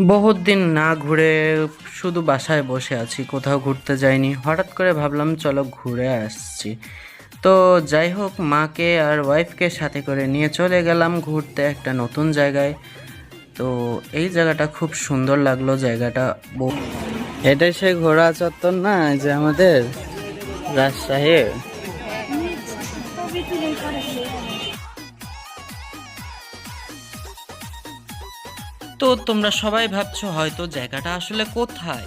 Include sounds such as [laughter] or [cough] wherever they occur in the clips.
বহুত দিন না ঘুরে শুধু বাসায় বসে আছি, কোথাও ঘুরতে যাইনি। হঠাৎ করে ভাবলাম, চলো ঘুরে আসছি। তো যাই হোক, মাকে আর ওয়াইফকে সাথে করে নিয়ে চলে গেলাম ঘুরতে একটা নতুন জায়গায়। তো এই জায়গাটা খুব সুন্দর লাগল, জায়গাটা এটাই সেই ঘোড়া চত্বর না যে আমাদের রাজশাহী তো তোমরা সবাই ভাবছ হয়তো জায়গাটা আসলে কোথায়।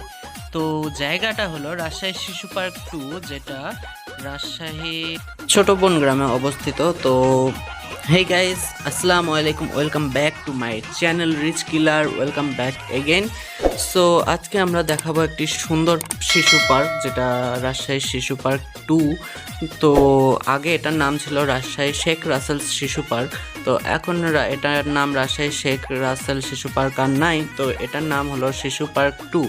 তো জায়গাটা হলো রাজশাহী শিশু পার্ক টু, যেটা রাজশাহী ছোট বন গ্রামে অবস্থিত। তো হেই গাইস আসসালামু আলাইকুম welcome back to my channel rich killer welcome back again so আজকে আমরা দেখাবো একটি সুন্দর শিশু পার্ক, যেটা রাজশাহী শিশু পার্ক টু। তো, আগে এটার নাম ছিল রাজশাহী শেখ রাসেল শিশু পার্ক। তো এখন এটার নাম রাজশাহী শেখ রাসেল শিশু পার্ক আর নাই। তো এটার নাম হলো Shishu park two.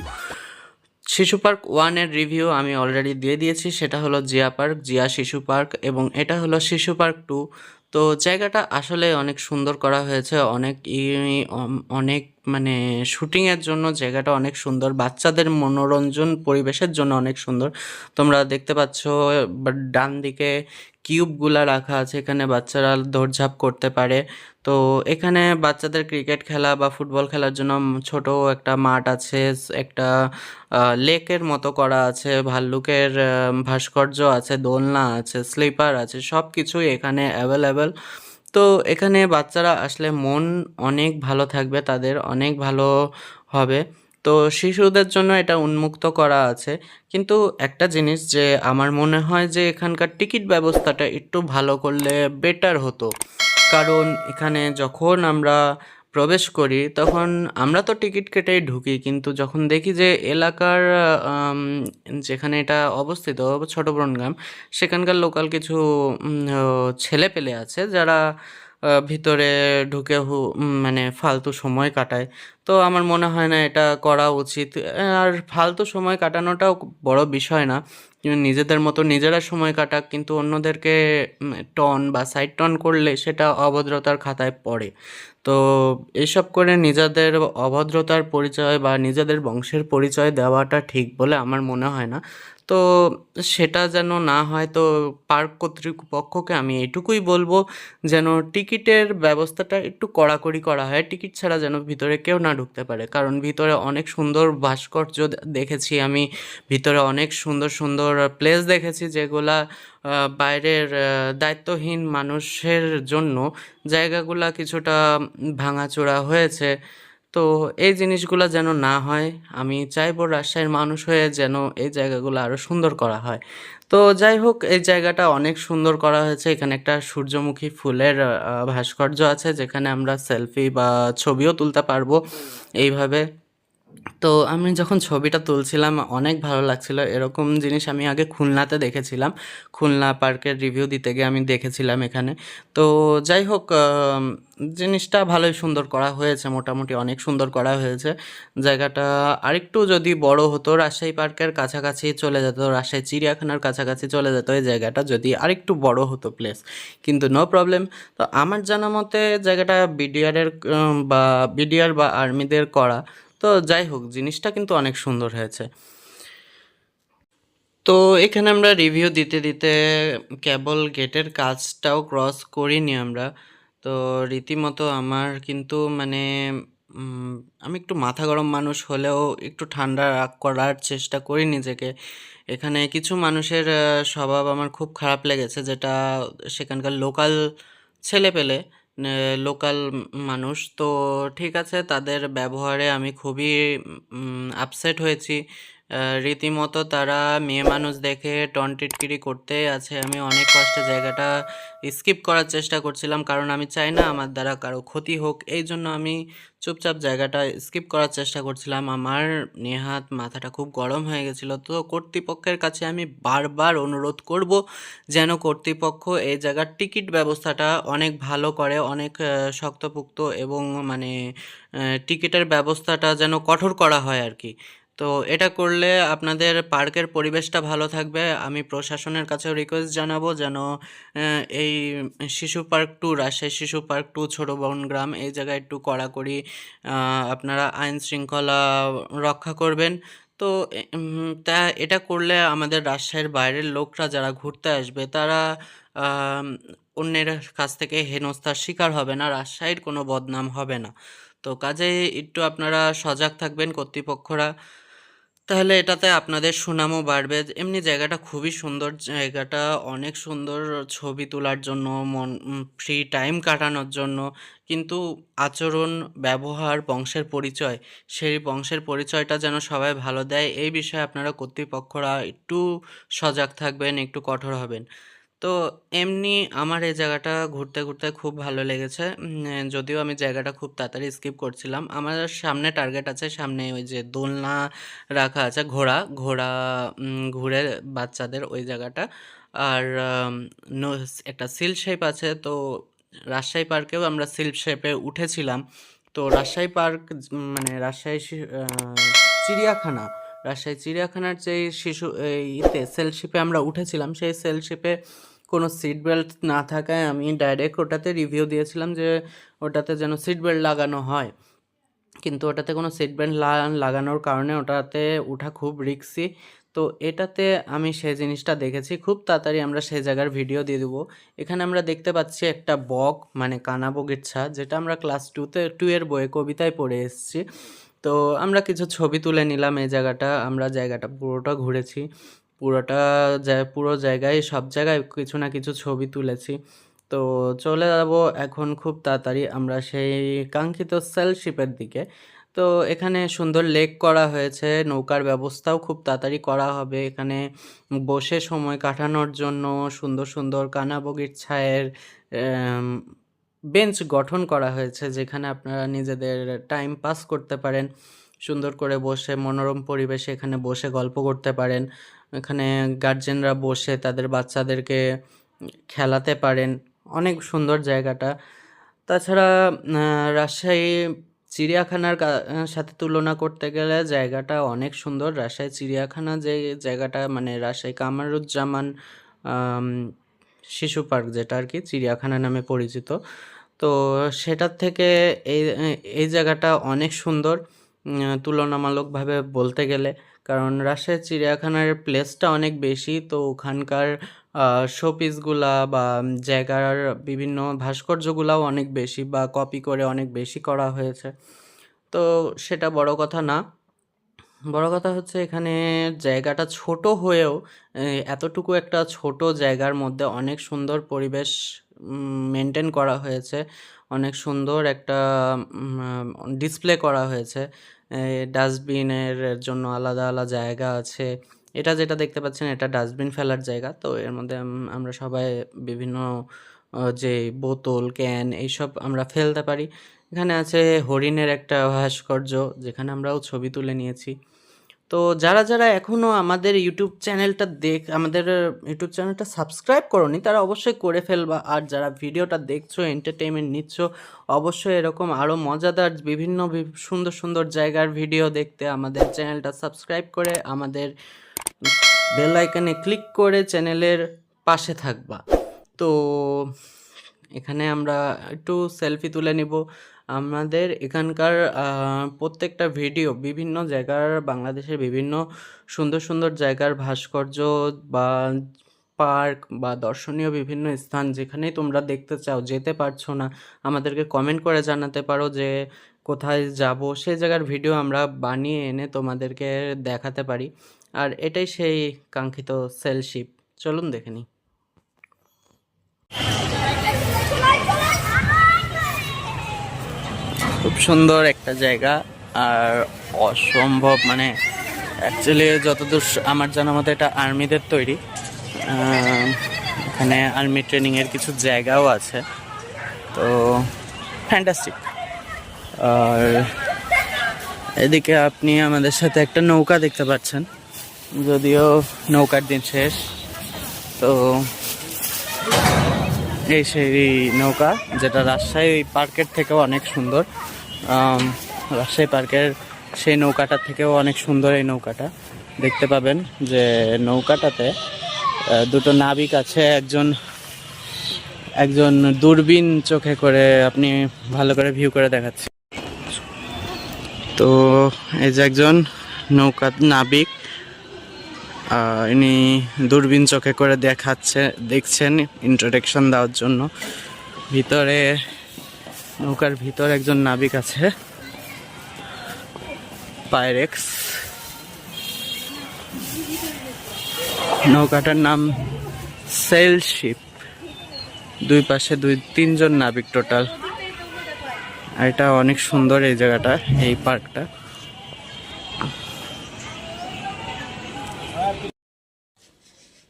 Shishu park ওয়ানের রিভিউ আমি অলরেডি দিয়ে দিয়েছি। সেটা হলো জিয়া পার্ক, জিয়া শিশু পার্ক এবং এটা হলো শিশু পার্ক টু। তো জায়গাটা আসলে অনেক সুন্দর করা হয়েছে, অনেক অনেক মানে শুটিংয়ের জন্য জায়গাটা অনেক সুন্দর, বাচ্চাদের মনোরঞ্জন পরিবেশের জন্য অনেক সুন্দর। তোমরা দেখতে পাচ্ছ ডান দিকে কিউবগুলা রাখা আছে, এখানে বাচ্চারা দৌড়ঝাঁপ করতে পারে। তো এখানে বাচ্চাদের ক্রিকেট খেলা বা ফুটবল খেলার জন্য ছোট একটা মাঠ আছে, একটা লেকের মতো করা আছে, ভাল্লুকের ভাস্কর্য আছে, দোলনা আছে স্লিপার আছে সব কিছুই এখানে অ্যাভেলেবেল তো এখানে বাচ্চারা আসলে মন অনেক ভালো থাকবে, তাদের অনেক ভালো হবে। তো শিশুদের জন্য এটা উন্মুক্ত করা আছে। কিন্তু একটা জিনিস যে আমার মনে হয় যে এখানকার টিকিট ব্যবস্থাটা একটু ভালো করলে বেটার হতো। কারণ এখানে যখন আমরা প্রবেশ করি, তখন আমরা তো টিকিট কেটেই ঢুকি, কিন্তু যখন দেখি যে এলাকার যেখানে এটা অবস্থিত ছোট গ্রাম, সেখানকার লোকাল কিছু ছেলে পেলে আছে যারা ভিতরে ঢুকে হু- মানে ফালতু সময় কাটায়। তো আমার মনে হয় না এটা করা উচিত। আর ফালতু সময় কাটানোটাও বড় বিষয় না। নিজেদের মতো নিজেরা সময় কাটাক, কিন্তু অন্যদেরকে টন বা সাইড টন করলে সেটা অভদ্রতার খাতায় পড়ে। তো এসব করে নিজেদের অভদ্রতার পরিচয় বা নিজেদের বংশের পরিচয় দেওয়াটা ঠিক বলে আমার মনে হয় না। তো সেটা যেন না হয়, তো পার্ক কর্তৃপক্ষকে আমি এটুকুই বলব যেন টিকিটের ব্যবস্থাটা একটু কড়াকড়ি করা হয়। টিকিট ছাড়া যেন ভিতরে কেউ না ঢুকতে পারে। কারণ ভিতরে অনেক সুন্দর ভাস্কর্য দেখেছি আমি। ভিতরে অনেক সুন্দর সুন্দর প্লেস দেখেছি যেগুলা বাইরের দায়িত্বহীন মানুষের জন্য জায়গাগুলা কিছুটা ভাঙাচোরা হয়েছে। তো এই জিনিসগুলো যেন না হয়, আমি চাইব রাজশাহীর মানুষ হয়ে যেন এই জায়গাগুলো আরও সুন্দর করা হয়। তো যাই হোক, এই জায়গাটা অনেক সুন্দর করা হয়েছে। এখানে একটা সূর্যমুখী ফুলের ভাস্কর্য আছে, যেখানে আমরা সেলফি বা ছবিও তুলতে পারব। এইভাবে তো আমি যখন ছবিটা তুলছিলাম, অনেক ভালো লাগছিল। এরকম জিনিস আমি আগে খুলনাতে দেখেছিলাম। খুলনা পার্কের রিভিউ দিতে গিয়ে আমি দেখেছিলাম এখানে। তো যাই হোক জিনিসটা ভালোই সুন্দর করা হয়েছে, মোটামুটি অনেক সুন্দর করা হয়েছে। জায়গাটা আরেকটু যদি বড় হতো, রাজশাহী পার্কের কাছাকাছি চলে যেত, রাজশাহী চিড়িয়াখানার কাছাকাছি চলে যেত এই জায়গাটা যদি আরেকটু বড় হতো প্লেস কিন্তু নো প্রবলেম তো আমার জানা মতে জায়গাটা বিডিআরের বা বিডিআর বা আর্মিদের করা। তো যাই হোক, জিনিসটা কিন্তু অনেক সুন্দর হয়েছে। তো এখানে আমরা রিভিউ দিতে দিতে কেবল গেটের কাজটাও ক্রস করিনি আমরা। তো রীতিমতো আমার কিন্তু মানে আমি একটু মাথা গরম মানুষ হলেও একটু ঠান্ডা করার চেষ্টা করি নিজেকে এখানে কিছু মানুষের স্বভাব আমার খুব খারাপ লেগেছে যেটা সেখানকার লোকাল ছেলেপেলে লোকাল মানুষ। তো ঠিক আছে তাদের ব্যবহারে আমি খুবই আপসেট হয়েছি। রীতিমতো তারা মেয়ে মানুষ দেখে টনটিটকিরি করতেই আছে। আমি অনেক কষ্টে জায়গাটা স্কিপ করার চেষ্টা করছিলাম, কারণ আমি চাই না আমার দ্বারা কারও ক্ষতি হোক। এই জন্য আমি চুপচাপ জায়গাটা স্কিপ করার চেষ্টা করছিলাম। আমার নেহাত মাথাটা খুব গরম হয়ে গেছিল। তো কর্তৃপক্ষের কাছে আমি বারবার অনুরোধ করব যেন কর্তৃপক্ষ এই জায়গার টিকিট ব্যবস্থাটা অনেক ভালো করে, অনেক শক্তপোক্ত এবং মানে টিকিটের ব্যবস্থাটা যেন কঠোর করা হয় আর কি। তো এটা করলে আপনাদের পার্কের পরিবেশটা ভালো থাকবে। আমি প্রশাসনের কাছেও রিকোয়েস্ট জানাব যেন এই শিশু পার্ক টু রাজশাহী শিশু পার্ক টু ছোটো বন গ্রাম এই জায়গায় একটু কড়াকড়ি আপনারা আইন শৃঙ্খলা রক্ষা করবেন। তো তা এটা করলে আমাদের রাজশাহীর বাইরের লোকরা যারা ঘুরতে আসবে তারা অন্যের কাছ থেকে হেনস্থার শিকার হবে না, রাজশাহীর কোনো বদনাম হবে না। তো কাজে একটু আপনারা সজাগ থাকবেন কর্তৃপক্ষরা। তাহলে এটাতে আপনাদের সুনামও বাড়বে। এমনি জায়গাটা খুবই সুন্দর, জায়গাটা অনেক সুন্দর ছবি তোলার জন্য, মন ফ্রি টাইম কাটানোর জন্য। কিন্তু আচরণ, ব্যবহার, বংশের পরিচয়, সেই বংশের পরিচয়টা যেন সবাই ভালো দেয়, এই বিষয়ে আপনারা কর্তৃপক্ষরা একটু সজাগ থাকবেন, একটু কঠোর হবেন। তো এমনি আমার এই জায়গাটা ঘুরতে ঘুরতে খুব ভালো লেগেছে। যদিও আমি জায়গাটা খুব তাড়াতাড়ি স্কিপ করছিলাম। আমার সামনে টার্গেট আছে, সামনে ওই যে দোলনা রাখা আছে, ঘোড়া। ঘোড়া ঘুরে বাচ্চাদের ওই জায়গাটা। আর একটা সিল শেপ আছে। তো রাজশাহী পার্কেও আমরা সিল শেপে উঠেছিলাম। তো রাজশাহী পার্ক মানে রাজশাহী চিড়িয়াখানা। রাজশাহী চিড়িয়াখানার যে শিশু ইতে সেলশিপে আমরা উঠেছিলাম, সেই সেলশিপে কোনো সিট বেল্ট না থাকায় আমি ডাইরেক্ট ওটাতে রিভিউ দিয়েছিলাম যে ওটাতে যেন সিট বেল্ট লাগানো হয়। কিন্তু ওটাতে কোনো সিট বেল্ট লাগানোর কারণে ওটাতে ওঠা খুব রিস্কি তো এটাতে আমি সেই জিনিসটা দেখেছি, খুব তাড়াতাড়ি আমরা সেই জায়গার ভিডিও দিয়ে দেবো। এখানে আমরা দেখতে পাচ্ছি একটা বক মানে কানা বগিচ্ছা যেটা আমরা ক্লাস টুতে টু এর বইয়ে কবিতায় পড়ে এসেছি। তো আমরা কিছু ছবি তুলে নিলাম এই জায়গাটা, আমরা জায়গাটা পুরোটা ঘুরেছি। পুরোটা পুরো জায়গায়, সব জায়গায় কিছু না কিছু ছবি তুলেছি। তো চলে যাব এখন খুব তাড়াতাড়ি আমরা সেই কাঙ্ক্ষিত সেলশিপের দিকে। তো এখানে সুন্দর লেক করা হয়েছে, নৌকার ব্যবস্থাও খুব তাড়াতাড়ি করা হবে। এখানে বসে সময় কাটানোর জন্য সুন্দর সুন্দর কানাবগির ছায়ের বেঞ্চ গঠন করা হয়েছে, যেখানে আপনারা নিজেদের টাইম পাস করতে পারেন। সুন্দর করে বসে মনোরম পরিবেশে এখানে বসে গল্প করতে পারেন। এখানে গার্জেনরা বসে তাদের বাচ্চাদেরকে খেলাতে পারেন। অনেক সুন্দর জায়গাটা। তাছাড়া রাজশাহী চিড়িয়াখানার সাথে তুলনা করতে গেলে জায়গাটা অনেক সুন্দর। রাজশাহী চিড়িয়াখানা যে জায়গাটা মানে রাজশাহী কামারুজ্জামান শিশু পার্ক যেটা আর কি, চিড়িয়াখানা নামে পরিচিত। তো সেটার থেকে এই এই জায়গাটা অনেক সুন্দর তুলনামূলকভাবে বলতে গেলে। কারণ রাজশাহী চিড়িয়াখানার প্লেসটা অনেক বেশি, তো ওখানকার শোপিসগুলা বা জায়গার বিভিন্ন ভাস্কর্যগুলাও অনেক বেশি বা কপি করে অনেক বেশি করা হয়েছে। তো সেটা বড় কথা না। বড় কথা হচ্ছে এখানে জায়গাটা ছোট হয়েও এতটুকু একটা ছোট জায়গার মধ্যে অনেক সুন্দর পরিবেশ মেনটেন করা হয়েছে। অনেক সুন্দর একটা ডিসপ্লে করা হয়েছে। ডাস্টবিনের জন্য আলাদা আলাদা জায়গা আছে। এটা যেটা দেখতে পাচ্ছেন, এটা ডাস্টবিন ফেলার জায়গা। তো এর মধ্যে আমরা সবাই বিভিন্ন যে বোতল, ক্যান এইসব আমরা ফেলতে পারি। এখানে আছে হরিণের একটা ভাস্কর্য, যেখানে আমরাও ছবি তুলে নিয়েছি। তো যারা যারা এখনও আমাদের ইউটিউব চ্যানেলটা দেখ, আমাদের ইউটিউব চ্যানেলটা সাবস্ক্রাইব করনি, তারা অবশ্যই করে ফেলবা। আর যারা ভিডিওটা দেখছ এন্টারটেনমেন্ট নিচ্ছ, অবশ্যই এরকম আরও মজাদার বিভিন্ন সুন্দর সুন্দর জায়গার ভিডিও দেখতে আমাদের চ্যানেলটা সাবস্ক্রাইব করে, আমাদের বেল আইকনে ক্লিক করে চ্যানেলের পাশে থাকবা। তো এখানে আমরা একটু সেলফি তুলে নিব। আমাদের এখানকার প্রত্যেকটা ভিডিও বিভিন্ন জায়গার, বাংলাদেশের বিভিন্ন সুন্দর সুন্দর জায়গার ভাস্কর্য বা পার্ক বা দর্শনীয় বিভিন্ন স্থান যেখানেই তোমরা দেখতে চাও, যেতে পারছ না, আমাদেরকে কমেন্ট করে জানাতে পারো যে কোথায় যাব। সেই জায়গার ভিডিও আমরা বানিয়ে এনে তোমাদেরকে দেখাতে পারি। আর এটাই সেই কাঙ্ক্ষিত সেলশিপ চলুন দেখে নিই। সুন্দর একটা জায়গা আর অসম্ভব মানে অ্যাকচুয়ালি যতদূর আমার জানা মতো এটা আর্মিদের তৈরি। এখানে আর্মি ট্রেনিংয়ের কিছু জায়গাও আছে। তো ফ্যান্টাস্টিক আর এদিকে আপনি আমাদের সাথে একটা নৌকা দেখতে পাচ্ছেন। যদিও নৌকার দিন শেষ। তো এই সেই নৌকা, যেটা রাজশাহী পার্কের থেকেও অনেক সুন্দর। রাজশাহী পার্কের সেই নৌকাটা থেকেও অনেক সুন্দর এই নৌকাটা। দেখতে পাবেন যে নৌকাটাতে দুটো নাবিক আছে, একজন একজন দূরবীন চোখে করে আপনি ভালো করে ভিউ করে দেখাচ্ছে। তো এই যে একজন নৌকা নাবিক ইনি দূরবীন চোখে করে দেখাচ্ছে, দেখছেন ইন্ট্রোডাকশন দেওয়ার জন্য। ভিতরে নৌকার ভিতর একজন নাবিক আছে। পাইরেক্স। নৌকাটার নাম সেল শিপ। দুই পাশে দুই, তিনজন নাবিক টোটাল। এটা অনেক সুন্দর এই জায়গাটা, এই পার্কটা।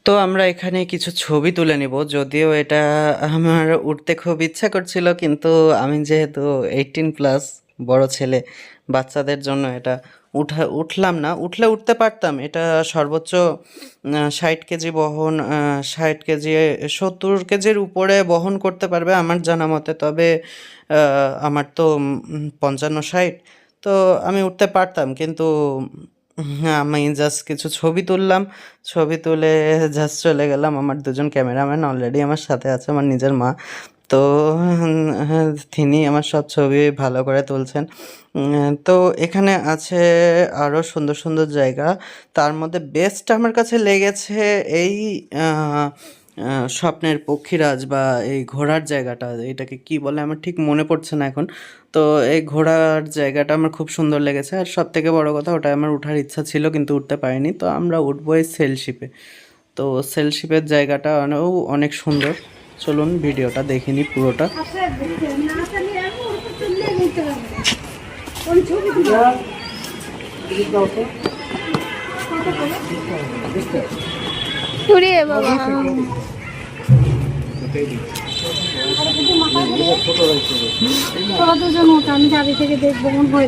তো আমরা এখানে কিছু ছবি তুলে নিব। যদিও এটা আমার উঠতে খুব ইচ্ছা করছিল, কিন্তু আমি যেহেতু এইটিন প্লাস বড় ছেলে, বাচ্চাদের জন্য এটা উঠা, উঠলাম না। উঠলে উঠতে পারতাম। এটা সর্বোচ্চ ষাট কেজি বহন ষাট কেজি, সত্তর কেজির উপরে বহন করতে পারবে আমার জানা মতে। তবে আমার তো পঞ্চান্ন, ষাট। তো আমি উঠতে পারতাম, কিন্তু আমি জাস্ট কিছু ছবি তুললাম। ছবি তুলে জাস্ট চলে গেলাম। আমার দুজন ক্যামেরাম্যান অলরেডি আমার সাথে আছে, আমার নিজের মা। তো তিনি আমার সব ছবি ভালো করে তুলছেন। তো এখানে আছে আরও সুন্দর সুন্দর জায়গা। তার মধ্যে বেস্ট আমার কাছে লেগেছে এই স্বপ্নের পক্ষীরাজ বা এই ঘোড়ার জায়গাটা, এটাকে কি বলে আমার ঠিক মনে পড়ছে না এখন। তো এই ঘোড়ার জায়গাটা আমার খুব সুন্দর লেগেছে আর সব থেকে বড়ো কথা ওটা আমার উঠার ইচ্ছা ছিল কিন্তু উঠতে পারিনি। তো আমরা উঠবো এই সেলশিপে। তো সেলশিপের জায়গাটা অনেক সুন্দর। চলুন ভিডিওটা দেখিনি পুরোটা। বাবা। তোরা দুজন আমি দাবি থেকে দেখব মন হয়ে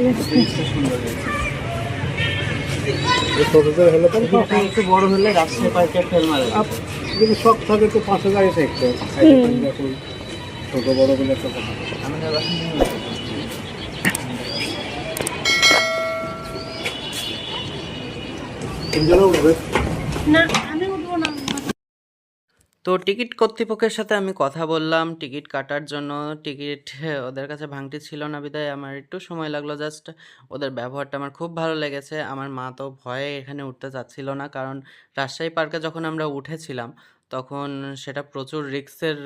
একটু বড় হলে রাস্তায় পার্কে ফেল মারে। যদি শখ থাকে তো পাঁচ হাজার এসে একটু ছোট বড় বলে একটা কথা। না। তো টিকিট কর্তৃপক্ষের সাথে আমি কথা বললাম। টিকিট কাটার জন্য টিকিট ওদের কাছে ভাঙটি ছিল না বিদায়। আমার একটু সময় লাগল, জাস্ট ওদের ব্যবহারটা আমার খুব ভালো লেগেছে। আমার মা তো ভয়ে এখানে উঠতে চাচ্ছিল না, কারণ রাজশাহী পার্কে যখন আমরা উঠেছিলাম, তখন সেটা প্রচুর রিক্সের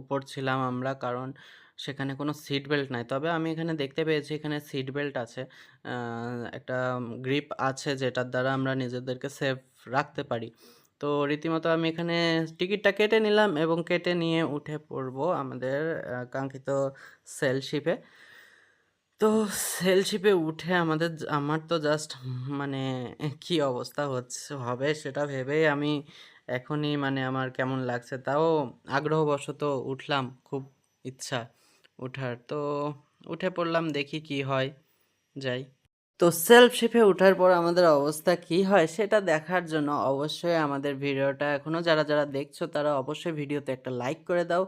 উপর ছিলাম আমরা, কারণ সেখানে কোনো সিট বেল্ট নাই। তবে আমি এখানে দেখতে পেয়েছি, এখানে সিট বেল্ট আছে একটা গ্রিপ আছে যেটার দ্বারা আমরা নিজেদেরকে সেফ রাখতে পারি। তো রীতিমতো আমি এখানে টিকিটটা কেটে নিলাম এবং কেটে নিয়ে উঠে পড়ব আমাদের কাঙ্ক্ষিত সেলশিপে তো সেলশিপে উঠে আমাদের আমার তো জাস্ট মানে কি অবস্থা হচ্ছে, হবে সেটা ভেবেই আমি এখনই মানে আমার কেমন লাগছে তাও আগ্রহবশত উঠলাম, খুব ইচ্ছা উঠার। তো উঠে পড়লাম, দেখি কি হয়, যাই। তো সেলফ শিপে ওঠার পর আমাদের অবস্থা কি হয় সেটা দেখার জন্য অবশ্যই আমাদের ভিডিওটা এখনও যারা যারা দেখছ তারা অবশ্যই ভিডিওতে একটা লাইক করে দাও।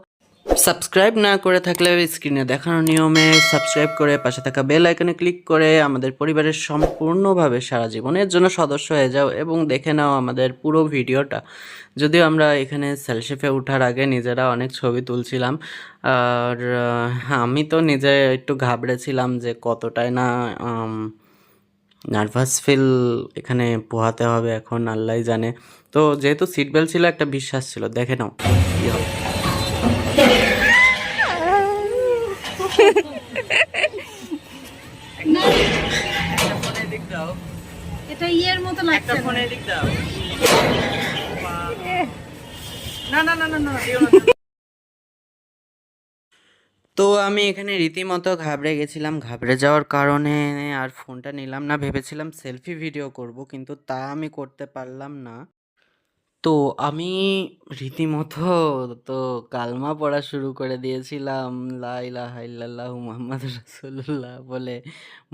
সাবস্ক্রাইব না করে থাকলে স্ক্রিনে দেখানো নিয়মে সাবস্ক্রাইব করে পাশে থাকা বেল আইকনে ক্লিক করে আমাদের পরিবারের সম্পূর্ণভাবে সারা জীবনের জন্য সদস্য হয়ে যাও এবং দেখে নাও আমাদের পুরো ভিডিওটা। যদিও আমরা এখানে সেলশেফে ওঠার আগে নিজেরা অনেক ছবি তুলছিলাম, আর আমি তো নিজে একটু ঘাবড়েছিলাম যে কতটাই না নার্ভাস ফিল এখানে পোহাতে হবে এখন আল্লাহ জানে। তো যেহেতু সিট বেল্ট ছিল একটা বিশ্বাস ছিল। দেখে নাও কি হবে এটা ইয়ের মতো লাগছে না। না না না না না। তো আমি এখানে রীতিমতো ঘাবড়ে গেছিলাম। ঘাবড়ে যাওয়ার কারণে আর ফোনটা নিলাম না। ভেবেছিলাম সেলফি ভিডিও করব, কিন্তু তা আমি করতে পারলাম না। তো আমি রীতিমতো তো কালমা পড়া শুরু করে দিয়েছিলাম। লা ইলাহা ইল্লাল্লাহু মুহাম্মাদুর রাসূলুল্লাহ বলে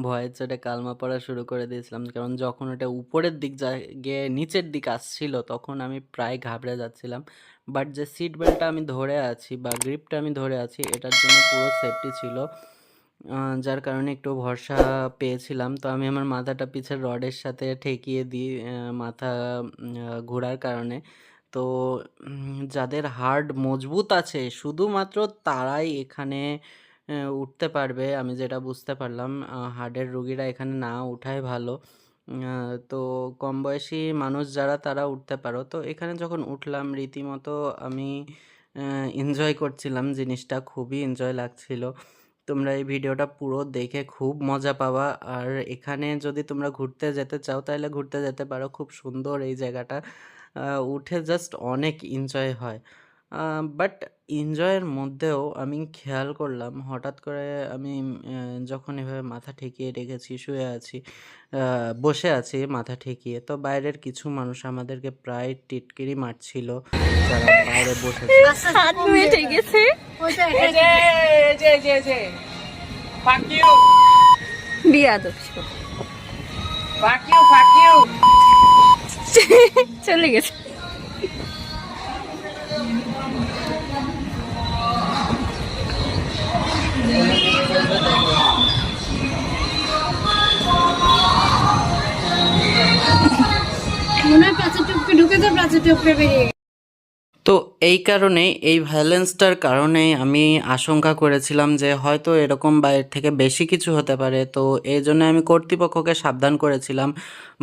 ভয়ের চোটে কালমা পড়া শুরু করে দিয়েছিলাম। কারণ যখন ওটা উপরের দিক যা গিয়ে নিচের দিক আসছিল, তখন আমি প্রায় ঘাবড়ে যাচ্ছিলাম। বাট যে সিট বেল্টটা আমি ধরে আছি বা গ্রিপটা আমি ধরে আছি, এটার জন্য পুরো সেফটি ছিল। যার কারণে একটু ভরসা পেয়েছিলাম। তো আমি আমার মাথাটা পিছের রডের সাথে ঠেকিয়ে দিই মাথা ঘোরার কারণে। তো যাদের হার্ড মজবুত আছে, শুধুমাত্র তারাই এখানে উঠতে পারবে, আমি যেটা বুঝতে পারলাম। হার্টের রুগীরা এখানে না উঠাই ভালো। তো কম বয়সী মানুষ যারা, তারা উঠতে পারো। তো এখানে যখন উঠলাম, রীতিমতো আমি এনজয় করছিলাম জিনিসটা, খুবই এনজয় লাগছিল। তোমরা এই ভিডিওটা পুরো দেখে খুব মজা পাবা। আর এখানে যদি তোমরা ঘুরতে যেতে চাও, তাহলে ঘুরতে যেতে পারো। খুব সুন্দর এই জায়গাটা। উঠে জাস্ট অনেক এনজয় হয়। বাট এনজয়ের মধ্যেও আমি খেয়াল করলাম হঠাৎ করে আমি যখন এভাবে মাথা ঠেকিয়ে রেখেছি শুয়ে আছি বসে আছি মাথা ঠেকিয়ে তো বাইরের কিছু মানুষ আমাদেরকে প্রায় টিটকিরি মারছিল যারা বাইরে দক্ষ চলে গেছে। হয় প্রাচীর টপকে ঢুকেছে প্রাচীর টপকে বেরিয়ে। তো এই কারণে এই ভায়োলেন্সটার কারণে আমি আশঙ্কা করেছিলাম যে হয়তো এরকম বাইরে থেকে বেশি কিছু হতে পারে। তো এই জন্য আমি কর্তৃপক্ষকে সাবধান করেছিলাম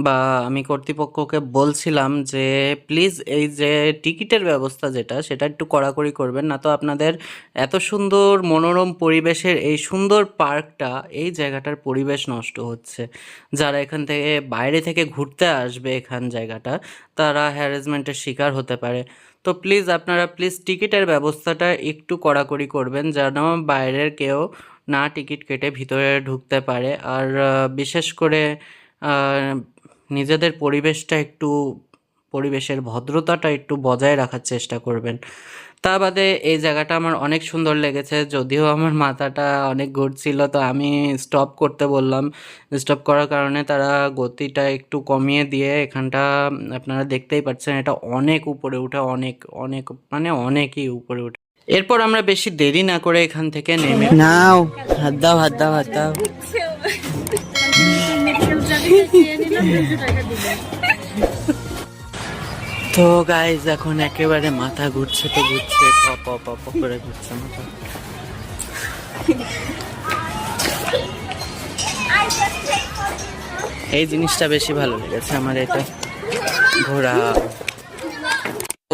বা আমি কর্তৃপক্ষকে বলছিলাম যে, প্লিজ এই যে টিকিটের ব্যবস্থা যেটা, সেটা একটু কড়াকড়ি করবেন না তো আপনাদের এত সুন্দর মনোরম পরিবেশের এই সুন্দর পার্কটা, এই জায়গাটার পরিবেশ নষ্ট হচ্ছে। যারা এখান থেকে বাইরে থেকে ঘুরতে আসবে এখান জায়গাটা, তারা হ্যারাসমেন্টের শিকার হতে পারে। তো প্লিজ আপনারা প্লিজ টিকিটের ব্যবস্থাটা একটু কড়াকড়ি করবেন যেন বাইরের কেউ না টিকিট কেটে ভিতরে ঢুকতে পারে। আর বিশেষ করে নিজেদের পরিবেশটা একটু, পরিবেশের ভদ্রতাটা একটু বজায় রাখার চেষ্টা করবেন। তা বাদে এই জায়গাটা আমার অনেক সুন্দর লেগেছে। যদিও আমার মাথাটা অনেক ঘুরছিল তো আমি স্টপ করতে বললাম। স্টপ করার কারণে তারা গতিটা একটু কমিয়ে দিয়ে এখানটা আপনারা দেখতেই পাচ্ছেন এটা অনেক উপরে উঠে অনেক অনেক মানে অনেকই উপরে উঠে। এরপর আমরা বেশি দেরি না করে এখান থেকে নেমে নাও হাত দাও হাত দাও হাত দাও। [laughs] টাকা তো গাইজ এখন একেবারে মাথা ঘুরছে তো ঘুরছে, পপ পপ করে ঘুরছে মাথা। এই জিনিসটা বেশি ভালো লেগেছে আমার এটা ঘোরা।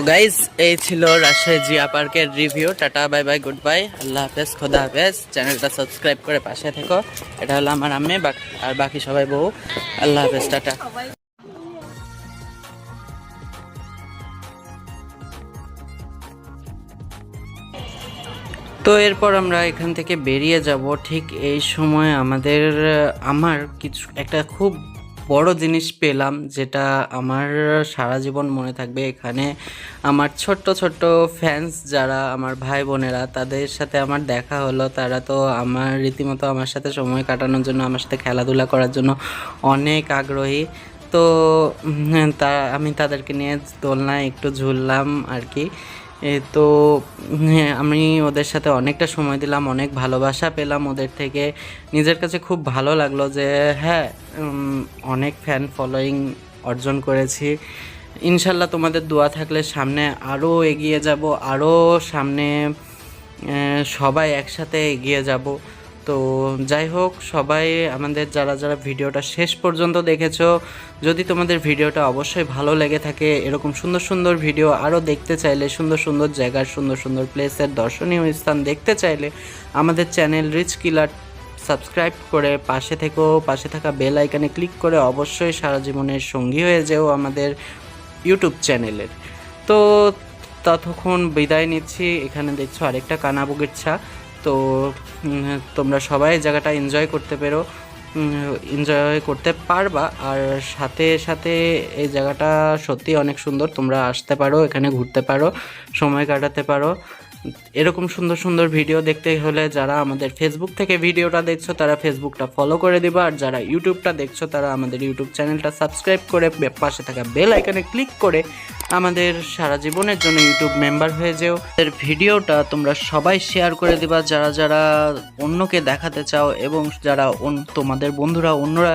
গাইজ এই ছিল রাজশাহী জিয়া পার্কের review tata bye bye good bye Allah হাফেজ, খোদা হাফেজ। চ্যানেলটা সাবস্ক্রাইব করে পাশে থেকো। এটা হলো আমার আম্মে আর বাকি সবাই বউ। আল্লাহ হাফেজ, টাটা। তো এরপর আমরা এখান থেকে বেরিয়ে যাব। ঠিক এই সময় আমাদের, আমার কিছু, একটা খুব বড় জিনিস পেলাম, যেটা আমার সারা জীবন মনে থাকবে এখানে। আমার ছোট্ট ছোট্ট ফ্যান্স যারা, আমার ভাই বোনেরা, তাদের সাথে আমার দেখা হলো। তারা তো আমার, রীতিমতো আমার সাথে সময় কাটানোর জন্য, আমার সাথে খেলাধুলা করার জন্য অনেক আগ্রহী। তো তা, আমি তাদেরকে নিয়ে দোলনায় একটু ঝুললাম আর কি। তো আমি ওদের সাথে অনেকটা সময় দিলাম, অনেক ভালোবাসা পেলাম ওদের থেকে। নিজের কাছে খুব ভালো লাগল যে হ্যাঁ অনেক ফ্যান ফলোয়িং অর্জন করেছি। ইনশাল্লাহ তোমাদের দোয়া থাকলে সামনে আরও এগিয়ে যাব আরও সামনে সবাই একসাথে এগিয়ে যাব। তো যাই হোক, সবাই আমাদের যারা যারা ভিডিওটা শেষ পর্যন্ত দেখেছ, যদি তোমাদের ভিডিওটা অবশ্যই ভালো লেগে থাকে, এরকম সুন্দর সুন্দর ভিডিও আরও দেখতে চাইলে, সুন্দর সুন্দর জায়গার, সুন্দর সুন্দর প্লেসের দর্শনীয় স্থান দেখতে চাইলে, আমাদের চ্যানেল রিচ কিলার সাবস্ক্রাইব করে পাশে থেকেও পাশে থাকা বেল আইকনে ক্লিক করে অবশ্যই সারা জীবনের সঙ্গী হয়ে যেও আমাদের ইউটিউব চ্যানেলের তো ততক্ষণ বিদায় নিচ্ছি, এখানে দেখছ আরেকটা কানাবুগের ছা। তো তোমরা সবাই জায়গাটা এনজয় করতে পেরো এনজয় করতে পারবা। আর সাথে সাথে এই জায়গাটা সত্যি অনেক সুন্দর, তোমরা আসতে পারো, এখানে ঘুরতে পারো, সময় কাটাতে পারো। এরকম সুন্দর সুন্দর ভিডিও দেখতে হলে যারা আমাদের ফেসবুক থেকে ভিডিওটা দেখছ, তারা ফেসবুকটা ফলো করে দিবা। আর যারা ইউটিউবটা দেখছ, তারা আমাদের ইউটিউব চ্যানেলটা সাবস্ক্রাইব করে পাশে থাকা বেল আইকনে ক্লিক করে আমাদের সারা জীবনের জন্য ইউটিউব মেম্বার হয়ে যেও। এর ভিডিওটা তোমরা সবাই শেয়ার করে দিবা। যারা যারা অন্যকে দেখাতে চাও এবং যারা তোমাদের বন্ধুরা, অন্যরা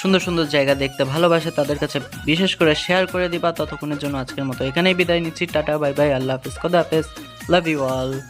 সুন্দর সুন্দর জায়গা দেখতে ভালোবাসে, তাদের কাছে বিশেষ করে শেয়ার করে দিবা। ততক্ষণের জন্য আজকের মতো এখানেই বিদায় নিচ্ছি। টাটা বাই বাই আল্লাহ হাফিজ। খোদা হাফেজ। Love you all